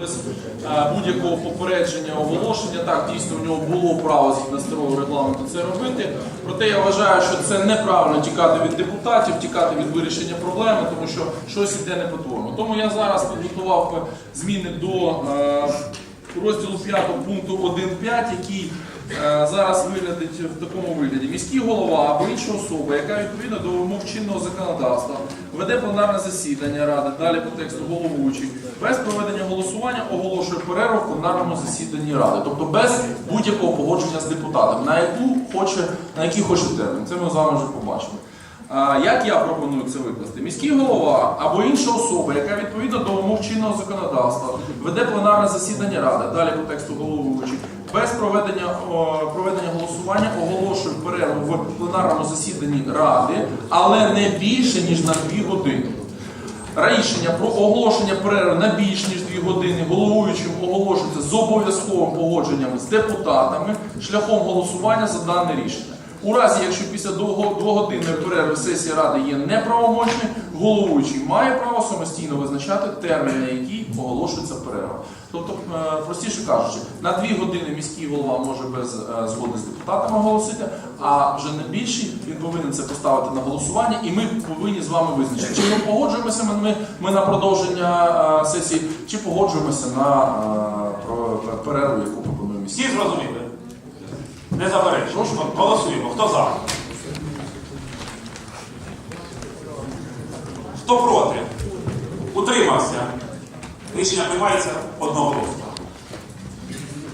Без е, будь-якого попередження оголошення, так дійсно в нього було право згідно старого регламенту це робити. Проте я вважаю, що це неправильно тікати від депутатів, тікати від вирішення проблеми, тому що щось іде не по-твоєму. Тому я зараз підготував зміни до е, розділу 5 пункту 1.5, який зараз виглядить в такому вигляді. Міський голова або інша особа, яка відповідно до вимог чинного законодавства веде пленарне засідання ради, далі по тексту головуючий, без проведення голосування оголошує перерву в пленарному засіданні ради, тобто без будь-якого погодження з депутатом, на яку хоче, на який хоче термін. Це ми з вами вже побачили. Як я пропоную це викласти? Міський голова або інша особа, яка відповідно до вимог чинного законодавства веде пленарне засідання ради, далі по тексту головуючий, без проведення, о, проведення голосування оголошую перерву в пленарному засіданні ради, але не більше ніж на 2 години. Рішення про оголошення перерви на більш ніж 2 години головуючим оголошується з обов'язковим погодженням з депутатами шляхом голосування за дане рішення. У разі, якщо після двого- двогодинної перерви сесії ради є неправомочною, головуючий має право самостійно визначати термін, на який оголошується перерва. Тобто, е, простіше кажучи, на 2 години міський голова може без е, згоди з депутатами оголосити, а вже на більші він повинен це поставити на голосування, і ми повинні з вами визначити, чи ми погоджуємося ми, ми на продовження е, сесії, чи погоджуємося на перерву, яку пропонує міський. Всі зрозуміли? Не заперечуємо. Голосуємо. Хто за? Хто проти? Утримався. Рішення приймається одноголосно.